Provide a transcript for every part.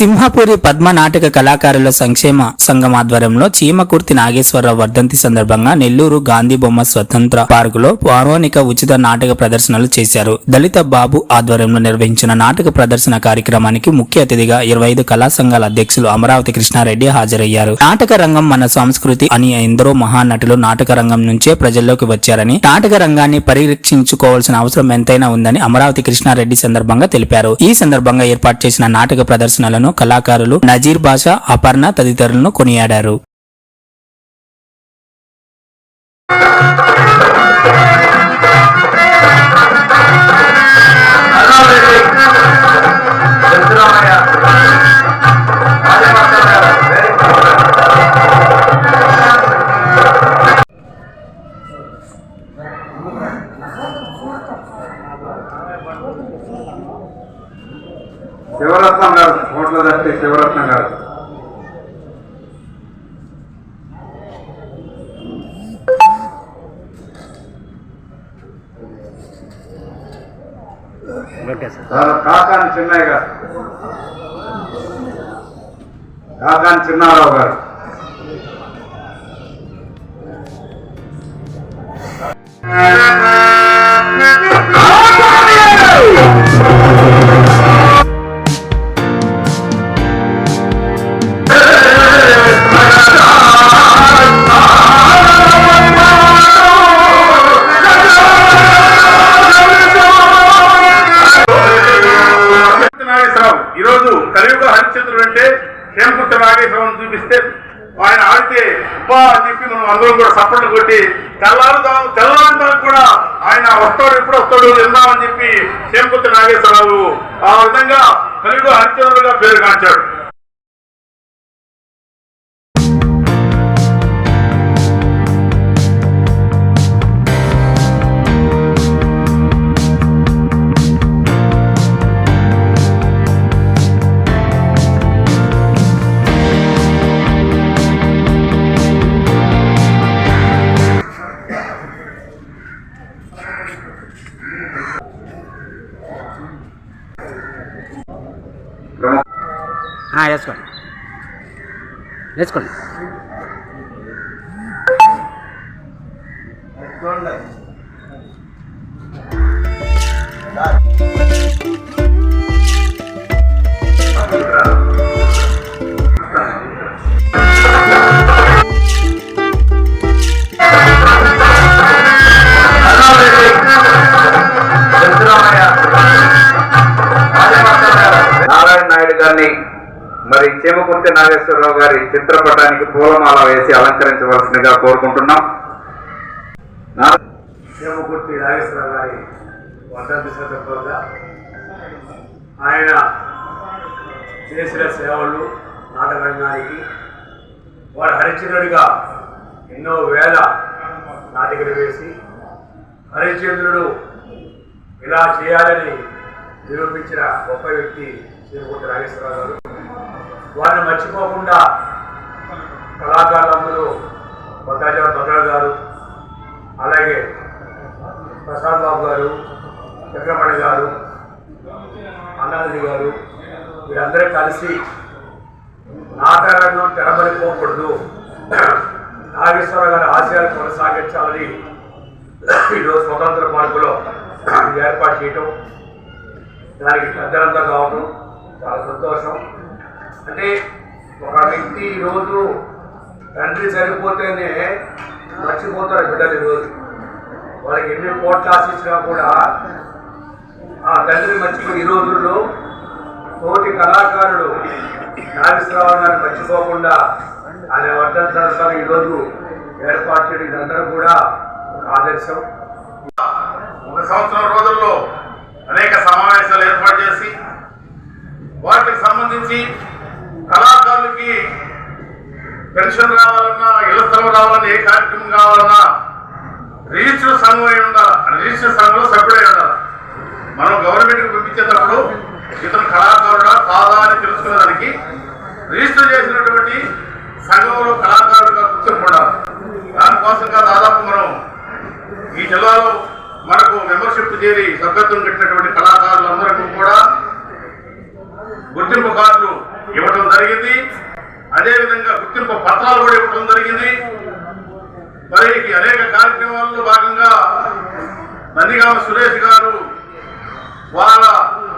సింహపురి పద్మ నాటక కళాకారుల సంక్షేమ సంఘం ఆధ్వర్యంలో చీమకుర్తి నాగేశ్వరరావు వర్ధంతి సందర్భంగా నెల్లూరు గాంధీ బొమ్మ స్వతంత్ర పార్కులో పౌరాణిక ఉచిత నాటక ప్రదర్శనలు చేశారు. దళిత బాబు ఆధ్వర్యంలో నిర్వహించిన నాటక ప్రదర్శన కార్యక్రమానికి ముఖ్య అతిథిగా ఇరవై ఐదు కళా సంఘాల అధ్యక్షులు అమరావతి కృష్ణారెడ్డి హాజరయ్యారు. నాటక రంగం మన సంస్కృతి అని ఎందరో మహానటులు నాటక రంగం నుంచే ప్రజల్లోకి వచ్చారని నాటక రంగాన్ని పరిరక్షించుకోవాల్సిన అవసరం ఎంతైనా ఉందని అమరావతి కృష్ణారెడ్డి సందర్భంగా తెలిపారు. ఈ సందర్భంగా ఏర్పాటు చేసిన నాటక ప్రదర్శనలను కళాకారులు నజీర్ బాషా అపర్ణ తదితరులను కొనియాడారు. శివరత్నం గారు. కాకాని చిన్నయ్య గారు. కాకాని చిన్నారావు గారు. నాగేశ్వరరావు ఈరోజు కలియుగ హరిశ్చంద్రుడు అంటే హేమకుట్ట నాగేశ్వరరావు చూపిస్తే ఆయన ఆడితే అబ్బా అని చెప్పి మనం అందరం కూడా సప్పట్లు కొట్టి తెల్లారుదాం తెల్లారుదాం కూడా ఆయన వస్తాడు ఎప్పుడు వస్తాడు వెళ్దామని చెప్పి హేమకుట్ట నాగేశ్వరరావు ఆ విధంగా కలియుగ హరిశ్చంద్రుడుగా పేరు కాంచాడు వేసుకోండి. వేసుకోండి. నాగేశ్వరరావు గారి చిత్రపటానికి పూలమాల వేసి అలంకరించవలసిందిగా కోరుకుంటున్నాం. నా- నాగేశ్వరరావు గారి వర్ధంతి సందర్భంగా ఆయన చేసిన సేవలు నాటకరంగానికి వాడు హరిశ్చంద్రుడిగా ఎన్నో వేల నాటికలు వేసి హరిశ్చంద్రుడు ఇలా చేయాలని నిరూపించిన గొప్ప వ్యక్తి శ్రీమూర్తి నాగేశ్వరరావు గారు. వారిని మర్చిపోకుండా కళాకారులందరూ భద్రాచల భద్ర గారు అలాగే ప్రసాద్ బాబు గారు చక్రమణి గారు అన్నారెడ్డి గారు వీరందరూ కలిసి నాటకాలను తెరబడిపోకూడదు నాగేశ్వర గారి ఆశయాలు కొనసాగించాలని ఈరోజు స్వతంత్ర పార్కులో ఏర్పాటు చేయటం దానికి పెద్దలంతా కావడం చాలా సంతోషం. అంటే ఒక వ్యక్తి ఈరోజు తండ్రి చనిపోతేనే మర్చిపోతారు బిడ్డలు ఈరోజు వాళ్ళకి ఎన్ని కోట్లు ఆశించినా కూడా ఆ తండ్రి మర్చిపోయి ఈ రోజుల్లో తోటి కళాకారుడు నాగేశ్వరరావు గారిని మర్చిపోకుండా ఆయన వర్ధంతాలు ఈరోజు ఏర్పాటు చేయడం ఇదంతా కూడా ఒక ఆదర్శం. ఒక సంవత్సరం రోజుల్లో అనేక సమావేశాలు ఏర్పాటు చేసి వాటికి సంబంధించి కళాకారులకి పెన్షన్ రావాలన్నా ఇళ్ళ స్థలం రావాలన్నా ఏ కార్యక్రమం కావాలన్నా రిజిస్టర్ సంఘం అయి ఉండాలి. రిజిస్టర్ సంఘంలో సభ్యుడై ఉండాలి. మనం గవర్నమెంట్కి పంపించేటప్పుడు ఇతను కళాకారుడా కాదా అని తెలుసుకునేదానికి రిజిస్టర్ చేసినటువంటి సంఘంలో కళాకారుడుగా గుర్తింపు ఉండాలి. దానికోసంగా దాదాపు మనం ఈ జిల్లాలో మనకు మెంబర్షిప్ చేరి సభ్యత్వం కట్టినటువంటి కళాకారులందరికీ కూడా గుర్తింపు కార్డులు జరిగింది అదేవిధంగా గుర్తింపు పత్రాలు కూడా ఇవ్వడం జరిగింది మరి కార్యక్రమంలో భాగంగా నందిగామ సురేష్ గారు వాళ్ళ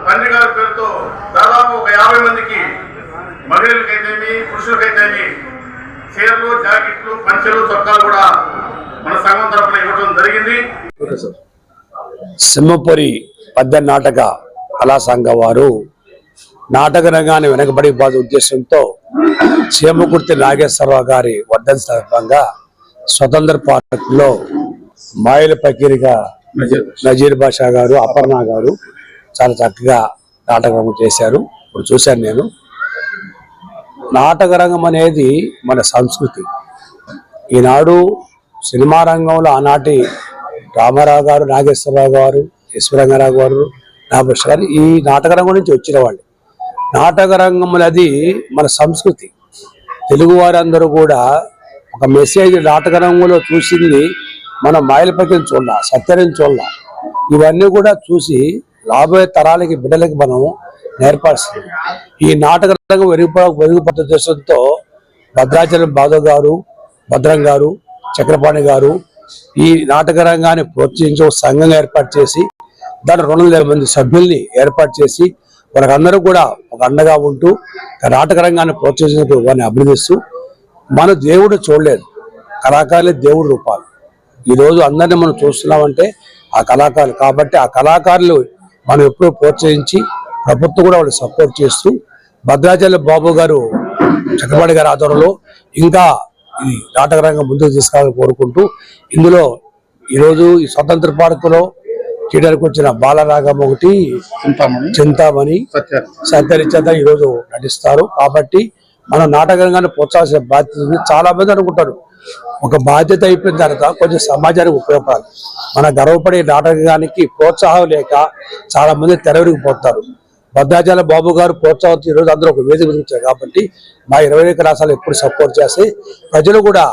తండ్రి గారి పేరుతో దాదాపు ఒక యాభై మందికి మహిళలకైతేమి పురుషులకైతేమి చీరలు జాకెట్లు పంచెలు చొక్కాలు కూడా మన సంఘం తరఫున ఇవ్వడం జరిగింది. సింహపురి పద్య నాటక కళా సంఘం వారు నాటక రంగాన్ని వెనకబడిపోయే ఉద్దేశంతో చీమకుర్తి నాగేశ్వరరావు గారి వర్ధన సందర్భంగా స్వతంత్ర పార్కులో మాయల పకీరిగా నజీర్ బాషా. గారు అపర్ణ గారు చాలా చక్కగా నాటకం చేశారు. ఇప్పుడు చూశాను నేను. నాటక రంగం అనేది మన సంస్కృతి. ఈనాడు సినిమా రంగంలో ఆనాటి రామారావు గారు నాగేశ్వరరావు గారు ఈశ్వరంగారావు గారు నాగేశ్వర గారు ఈ నాటక రంగం నుంచి వచ్చిన వాళ్ళు. నాటక రంగం అది మన సంస్కృతి. తెలుగు వారందరూ కూడా ఒక మెసేజ్ నాటక రంగంలో చూసింది మన మాయలపతిని చూడాల సత్యని చూడాల. ఇవన్నీ కూడా చూసి రాబోయే తరాలకి బిడ్డలకి మనం నేర్పాల్సింది. ఈ నాటక రంగం వెలుగుపడ వెలుగుపట్ట ఉద్దేశంతో భద్రాచలం బాధవ్ గారు భద్రం గారు చక్రపాణి గారు ఈ నాటక రంగాన్ని ప్రోత్సహించి ఒక సంఘంగా ఏర్పాటు చేసి దాని రెండు వందల మంది సభ్యుల్ని ఏర్పాటు చేసి వాళ్ళకందరూ కూడా ఒక అండగా ఉంటూ నాటక రంగాన్ని ప్రోత్సహించినట్టు వారిని అభినందిస్తూ మన దేవుడు చూడలేదు. కళాకారులే దేవుడు రూపాలు. ఈ రోజు అందరినీ మనం చూస్తున్నామంటే ఆ కళాకారులు. కాబట్టి ఆ కళాకారులు మనం ఎప్పుడూ ప్రోత్సహించి ప్రభుత్వం కూడా వాళ్ళు సపోర్ట్ చేస్తూ భద్రాచలం బాబు గారు చక్రపాణి గారి ఆధ్వర్యంలో ఇంకా ఈ నాటక రంగం ముందుకు తీసుకురావాలని కోరుకుంటూ ఇందులో ఈరోజు ఈ స్వతంత్ర పార్కులో చేయడానికి వచ్చిన బాలరాగం ఒకటి చింతామణి సత్యరిచేత ఈరోజు నటిస్తారు. కాబట్టి మనం నాటక రంగాన్ని ప్రోత్సహించిన బాధ్యత చాలా మంది అనుకుంటారు ఒక బాధ్యత అయిపోయిన తర్వాత కొంచెం సమాజానికి ఉపయోగపడాలి. మన గర్వపడే నాటకానికి ప్రోత్సాహం లేక చాలా మంది తెరవిరిగిపోతారు భద్రాచల బాబు గారు ప్రోత్సాహం ఈరోజు అందరూ ఒక వేదిక గురించారు కాబట్టి మా ఇరవై ఐదు కళాశాలలు ఎప్పుడు సపోర్ట్ చేసి ప్రజలు కూడా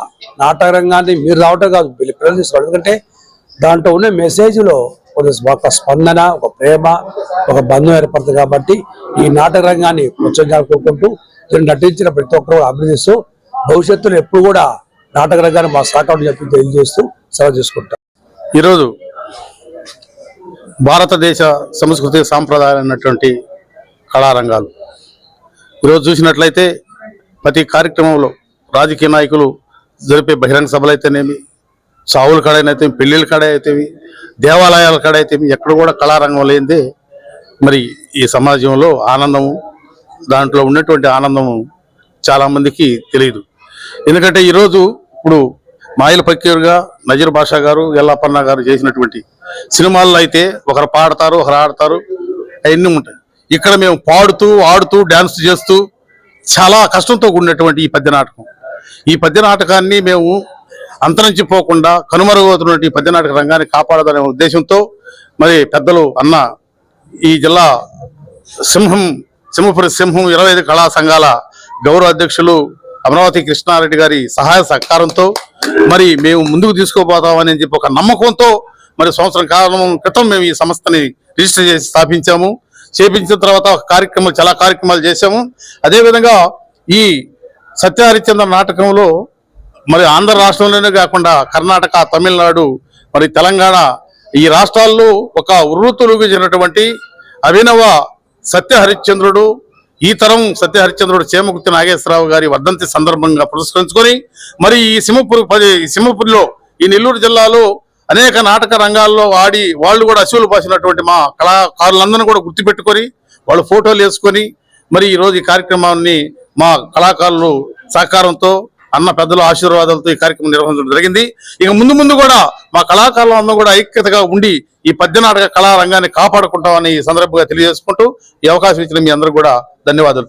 నాటక రంగాన్ని మీరు రావటం కాదు వీళ్ళు పిల్లలు ఎందుకంటే దాంట్లో ఉన్న మెసేజ్లో కొంచెం ఒక స్పందన ఒక ప్రేమ ఒక బంధం ఏర్పడుతుంది కాబట్టి ఈ నాటక రంగాన్ని ప్రోత్సహించాలనుకుంటూ దీన్ని నటించిన ప్రతి ఒక్కరు అభినందిస్తూ భవిష్యత్తులో ఎప్పుడు కూడా నాటక రంగాన్ని మా సహకారం చెప్పి తెలియజేస్తూ సెలవు చేసుకుంటాం. ఈరోజు భారతదేశ సంస్కృతి సాంప్రదాయాలైనటువంటి కళారంగాలు. ఈరోజు చూసినట్లయితే ప్రతి కార్యక్రమంలో రాజకీయ నాయకులు జరిపే బహిరంగ సభలు అయితేనేమి చావుల కాడైతే పెళ్ళిళ్ళ కాడ అయితేవి దేవాలయాల కాడ అయితేమి ఎక్కడ కూడా కళారంగం లేనిదే మరి ఈ సమాజంలో ఆనందము దాంట్లో ఉన్నటువంటి ఆనందము చాలా మందికి తెలియదు. ఎందుకంటే ఈరోజు ఇప్పుడు మాయిల పక్కేరుగా నజీర్ బాషా గారు ఎల్లాపన్న గారు చేసినటువంటి సినిమాల్లో అయితే ఒకరు పాడతారు ఒకరు ఆడతారు అవన్నీ ఉంటాయి. ఇక్కడ మేము పాడుతూ ఆడుతూ డ్యాన్స్ చేస్తూ చాలా కష్టంతో కూడినటువంటి ఈ పద్య నాటకం. ఈ పద్య నాటకాన్ని మేము అంతరించిపోకుండా కనుమరుగవుతున్నటువంటి ఈ పద్య నాటక రంగాన్ని కాపాడదనే ఉద్దేశంతో మరి పెద్దలు అన్న ఈ జిల్లా సింహం సింహపురి సింహం ఇరవై ఐదు కళా సంఘాల గౌరవ అధ్యక్షులు అమరావతి కృష్ణారెడ్డి గారి సహాయ సహకారంతో మరి మేము ముందుకు తీసుకోబోతామని చెప్పి ఒక నమ్మకంతో మరి సంవత్సరం కాలం క్రితం మేము ఈ సంస్థని రిజిస్టర్ చేసి స్థాపించాము. చేపించిన తర్వాత ఒక కార్యక్రమాలు చాలా కార్యక్రమాలు చేశాము. అదేవిధంగా ఈ సత్యహరిచంద్ర నాటకంలో మరి ఆంధ్ర రాష్ట్రంలోనే కాకుండా కర్ణాటక తమిళనాడు మరి తెలంగాణ ఈ రాష్ట్రాల్లో ఒక ఉర్రూతులుగినటువంటి అభినవ సత్య హరిశ్చంద్రుడు ఈ తరం సత్య హరిశ్చంద్రుడు చేమకుర్తి నాగేశ్వరరావు గారి వర్ధంతి సందర్భంగా పురస్కరించుకొని మరి ఈ సింహపురి పది- ఈ సింహపురిలో ఈ నెల్లూరు జిల్లాలో అనేక నాటక రంగాల్లో ఆడి వాళ్ళు కూడా అశువులు పాసినటువంటి మా కళాకారులందరినీ కూడా గుర్తుపెట్టుకొని వాళ్ళు ఫోటోలు వేసుకొని మరి ఈ రోజు ఈ కార్యక్రమాన్ని మా కళాకారులు సహకారంతో అన్న పెద్దల ఆశీర్వాదాలతో ఈ కార్యక్రమం నిర్వహించడం జరిగింది. ఇక ముందు ముందు కూడా మా కళాకారులు అందరం కూడా ఐక్యతగా ఉండి ఈ పద్య నాటక కళా రంగాన్ని కాపాడుకుంటామని ఈ సందర్భంగా తెలియజేసుకుంటూ ఈ అవకాశం ఇచ్చిన మీ అందరూ కూడా ధన్యవాదాలు.